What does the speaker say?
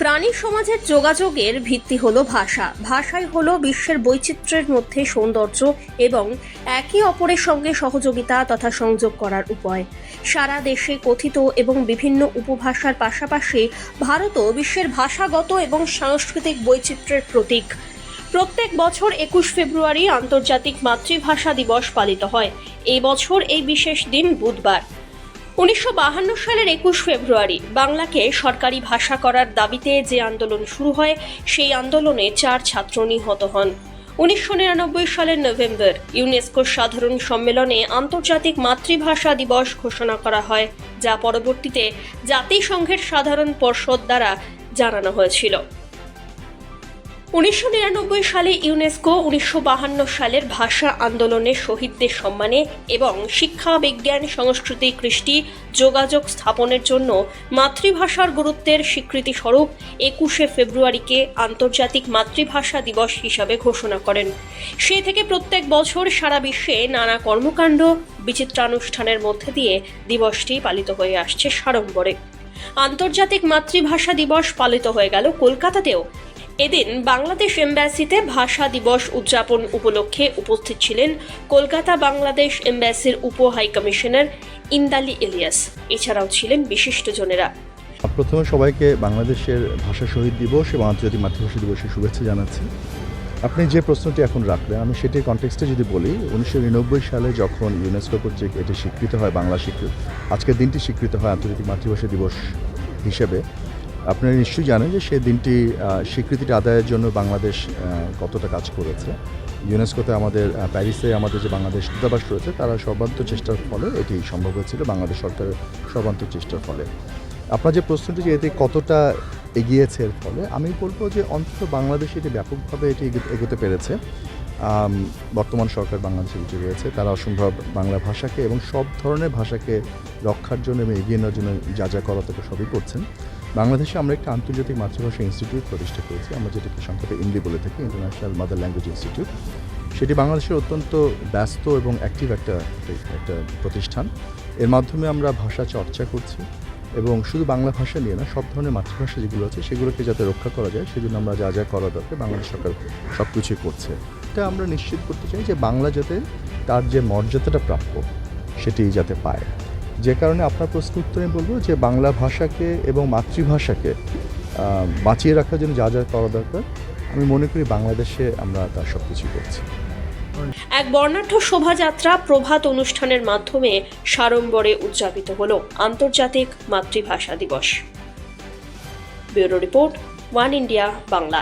প্রাণী সমাজের যোগাযোগের ভিত্তি হলো ভাষা। ভাষাই হলো বিশ্বের বৈচিত্র্যের মধ্যে সৌন্দর্য এবং একে অপরের সঙ্গে সহযোগিতা তথা সংযোগ করার উপায়। সারা দেশে কথিত এবং বিভিন্ন উপভাষার পাশাপাশি ভারতও বিশ্বের ভাষাগত এবং সাংস্কৃতিক বৈচিত্র্যের প্রতীক। প্রত্যেক বছর একুশ ফেব্রুয়ারি আন্তর্জাতিক মাতৃভাষা দিবস পালিত হয়। এই বছর এই বিশেষ দিন বুধবার। উনিশশো সালের একুশ ফেব্রুয়ারি বাংলাকে সরকারি ভাষা করার দাবিতে যে আন্দোলন শুরু হয়, সেই আন্দোলনে চার ছাত্র নিহত হন। উনিশশো নিরানব্বই সালের নভেম্বর ইউনেস্কোর সাধারণ সম্মেলনে আন্তর্জাতিক মাতৃভাষা দিবস ঘোষণা করা হয়, যা পরবর্তীতে জাতিসংঘের সাধারণ পর্ষদ দ্বারা জানানো হয়েছিল। উনিশশো নিরানব্বই সালে ইউনেস্কো উনিশশো সালের ভাষা আন্দোলনের শহীদদের সম্মানে এবং শিক্ষা, বিজ্ঞান, সংস্কৃতি, কৃষ্টি যোগাযোগ স্থাপনের জন্য মাতৃভাষার গুরুত্বের স্বীকৃতি স্বরূপ একুশে ফেব্রুয়ারিকে আন্তর্জাতিক মাতৃভাষা দিবস হিসাবে ঘোষণা করেন। সে থেকে প্রত্যেক বছর সারা বিশ্বে নানা কর্মকাণ্ড, বিচিত্রানুষ্ঠানের মধ্যে দিয়ে দিবসটি পালিত হয়ে আসছে সাড়ম্বরে। আন্তর্জাতিক মাতৃভাষা দিবস পালিত হয়ে গেল কলকাতাতেও। এদিন বাংলাদেশ এম্বাসিতে ভাষা দিবস উদযাপন উপলক্ষে উপস্থিত ছিলেন কলকাতা বাংলাদেশ এম্বাসির উপ হাই কমিশনার ইন্দালি ইলিয়াস এছাড়াও ছিলেন বিশিষ্টজনেরা প্রথমে সবাইকে বাংলাদেশের ভাষা শহীদ দিবস এবং আন্তর্জাতিক মাতৃভাষা দিবসের শুভেচ্ছা জানাচ্ছি। আপনি যে প্রশ্নটি এখন রাখলেন আমি সেটির কনটেক্সটে যদি বলি, উনিশশো নিরানব্বই সালে যখন ইউনেস্কো কর্তৃক এটি স্বীকৃত হয়, বাংলা স্বীকৃত আজকের দিনটি স্বীকৃত হয় আন্তর্জাতিক মাতৃভাষা দিবস হিসেবে আপনারা নিশ্চয়ই জানেন যে সেই দিনটি স্বীকৃতিটা আদায়ের জন্য বাংলাদেশ কতটা কাজ করেছে। ইউনেস্কোতে আমাদের প্যারিসে আমাদের যে বাংলাদেশ দূতাবাস রয়েছে, তারা সর্বান্ত চেষ্টার ফলে এটি সম্ভব হয়েছিল, বাংলাদেশ সরকারের সর্বান্ত চেষ্টার ফলে। আপনার যে প্রশ্নটি যে এতে কতটা এগিয়েছে এর ফলে, আমি বলব যে অন্তত বাংলাদেশে এটি ব্যাপকভাবে এটি এগো- এগোতে পেরেছে। বর্তমান সরকার বাংলাদেশে উঠে রয়েছে, তারা অসম্ভব বাংলা ভাষাকে এবং সব ধরনের ভাষাকে রক্ষার জন্য এবং এগিয়ে নেওয়ার জন্য যা যা করা তাকে সবই করছেন। বাংলাদেশে আমরা একটা আন্তর্জাতিক মাতৃভাষা ইনস্টিটিউট প্রতিষ্ঠা করেছি। আমরা যেটাকে সংক্ষেপে ইন্দি বলে থাকি ইন্টারন্যাশনাল মাদার ল্যাঙ্গুয়েজ ইনস্টিটিউট সেটি বাংলাদেশের অত্যন্ত ব্যস্ত এবং অ্যাক্টিভ একটা একটা প্রতিষ্ঠান। এর মাধ্যমে আমরা ভাষা চর্চা করছি এবং শুধু বাংলা ভাষা নিয়ে না, সব ধরনের মাতৃভাষা যেগুলো আছে, সেগুলোকে যাতে রক্ষা করা যায়, সেজন্য আমরা যা যা করা দরকার বাংলাদেশ সরকার সব কিছুই করছে। এটা আমরা নিশ্চিত করতে চাই যে বাংলা যাতে তার যে মর্যাদাটা প্রাপ্য, সেটি যাতে পায়। যে কারণে আপনার প্রশ্ন উত্তরে বলব যে বাংলা ভাষাকে এবং মাতৃভাষাকে বাঁচিয়ে রাখার জন্য যা যা করা দরকার, আমি মনে করি বাংলাদেশে আমরা তার সব কিছুই করছি। এক বর্ণাঢ্য শোভাযাত্রা প্রভাত অনুষ্ঠানের মাধ্যমে সাড়ম্বরে উদযাপিত হল আন্তর্জাতিক মাতৃভাষা দিবস। Bureau report, One India, Bangla.